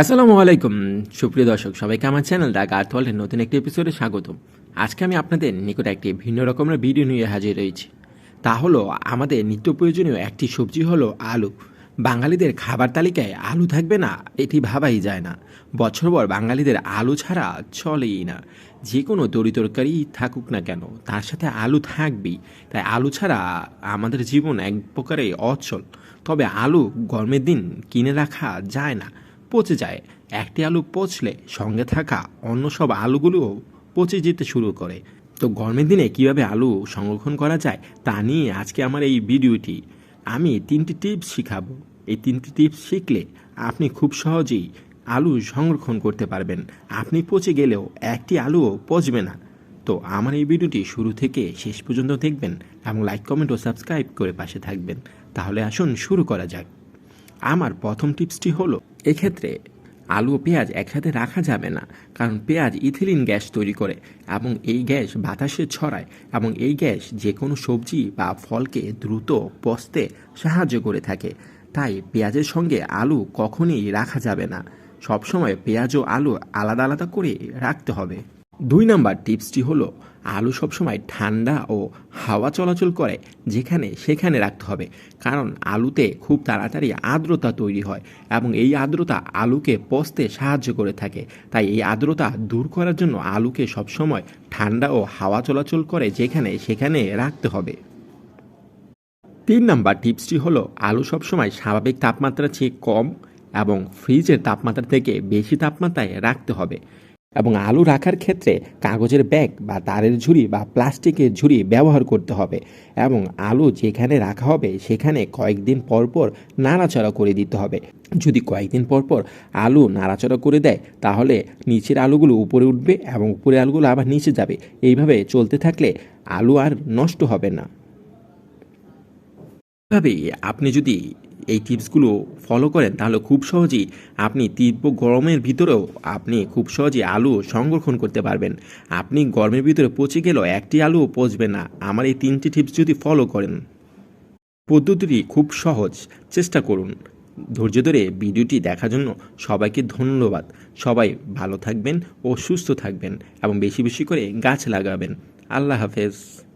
আসসালামু আলাইকুম। সুপ্রিয় দর্শক সবাইকে আমার চ্যানেল দ্য ওয়ার্ল্ডের নতুন একটি এপিসোডে স্বাগতম আজকে আমি আপনাদের নিকট একটি ভিন্ন রকমের ভিডিও নিয়ে হাজির রয়েছি তা হলো, আমাদের নিত্য প্রয়োজনীয় একটি সবজি হলো আলু। বাঙালিদের খাবার তালিকায় আলু থাকবে না, এটি ভাবাই যায় না। বছরভর বাঙালিদের আলু ছাড়া চলেই না। যে কোনো তরি তরকারি থাকুক না কেন, তার সাথে আলু থাকবেই। তাই আলু ছাড়া আমাদের জীবন এক প্রকারে অচল। তবে আলু গরমের দিন কিনে রাখা যায় না। পচে যায়। একটি আলু পচলে সঙ্গে থাকা অন্য সব আলুগুলোও পচে যেতে শুরু করে। তো গরমের দিনে কীভাবে আলু সংরক্ষণ করা যায় তা নিয়ে আজকে আমার এই ভিডিওটি। আমি তিনটি টিপস শিখাবো। এই তিনটি টিপস শিখলে আপনি খুব সহজেই আলু সংরক্ষণ করতে পারবেন। আপনি পচে গেলেও একটি আলুও পচবে না। তো আমার এই ভিডিওটি শুরু থেকে শেষ পর্যন্ত দেখবেন এবং লাইক, কমেন্ট ও সাবস্ক্রাইব করে পাশে থাকবেন। তাহলে আসুন শুরু করা যাক। আমার প্রথম টিপসটি হলো এক্ষেত্রে আলু ও পেঁয়াজ একসাথে রাখা যাবে না, কারণ পেঁয়াজ ইথিলিন গ্যাস তৈরি করে এবং এই গ্যাস বাতাসে ছড়ায় এবং এই গ্যাস যে কোনো সবজি বা ফলকে দ্রুত পচতে সাহায্য করে থাকে। তাই পেঁয়াজের সঙ্গে আলু কখনই রাখা যাবে না। সবসময় পেঁয়াজ ও আলু আলাদা আলাদা করে রাখতে হবে। দুই নাম্বার টিপসটি হলো, আলু সবসময় ঠান্ডা ও হাওয়া চলাচল করে, যেখানে সেখানে রাখতে হবে। কারণ আলুতে খুব তাড়াতাড়ি আর্দ্রতা তৈরি হয় এবং এই আর্দ্রতা আলুকে পচতে সাহায্য করে থাকে। তাই এই আর্দ্রতা দূর করার জন্য আলুকে সবসময় ঠান্ডা ও হাওয়া চলাচল করে, যেখানে সেখানে রাখতে হবে। তিন নাম্বার টিপসটি হলো, আলু সবসময় স্বাভাবিক তাপমাত্রার চেয়ে কম এবং ফ্রিজের তাপমাত্রা থেকে বেশি তাপমাত্রায় রাখতে হবে। এবং আলু রাখার ক্ষেত্রে কাগজের ব্যাগ বা তারের ঝুড়ি বা প্লাস্টিকের ঝুড়ি ব্যবহার করতে হবে এবং আলু যেখানে রাখা হবে সেখানে কয়েকদিন পর পর নাড়াচাড়া করে দিতে হবে। যদি কয়েকদিন পর পর আলু নাড়াচাড়া করে দেয়, তাহলে নিচের আলুগুলো উপরে উঠবে এবং উপরে আলুগুলো আবার নিচে যাবে। এইভাবে চলতে থাকলে আলু আর নষ্ট হবে না। এভাবে আপনি যদি এই টিপসগুলো ফলো করেন, তাহলে খুব সহজেই আপনি তীব্র গরমের ভিতরেও আপনি খুব সহজেই আলু সংরক্ষণ করতে পারবেন। আপনি গরমের ভিতরে পচে গেলেও একটি আলুও পচবে না। আমার এই তিনটি টিপস যদি ফলো করেন। পদ্ধতিটি খুব সহজ। চেষ্টা করুন। ধৈর্য ধরে ভিডিওটি দেখার জন্য সবাইকে ধন্যবাদ। সবাই ভালো থাকবেন ও সুস্থ থাকবেন এবং বেশি বেশি করে গাছ লাগাবেন। আল্লাহ হাফেজ।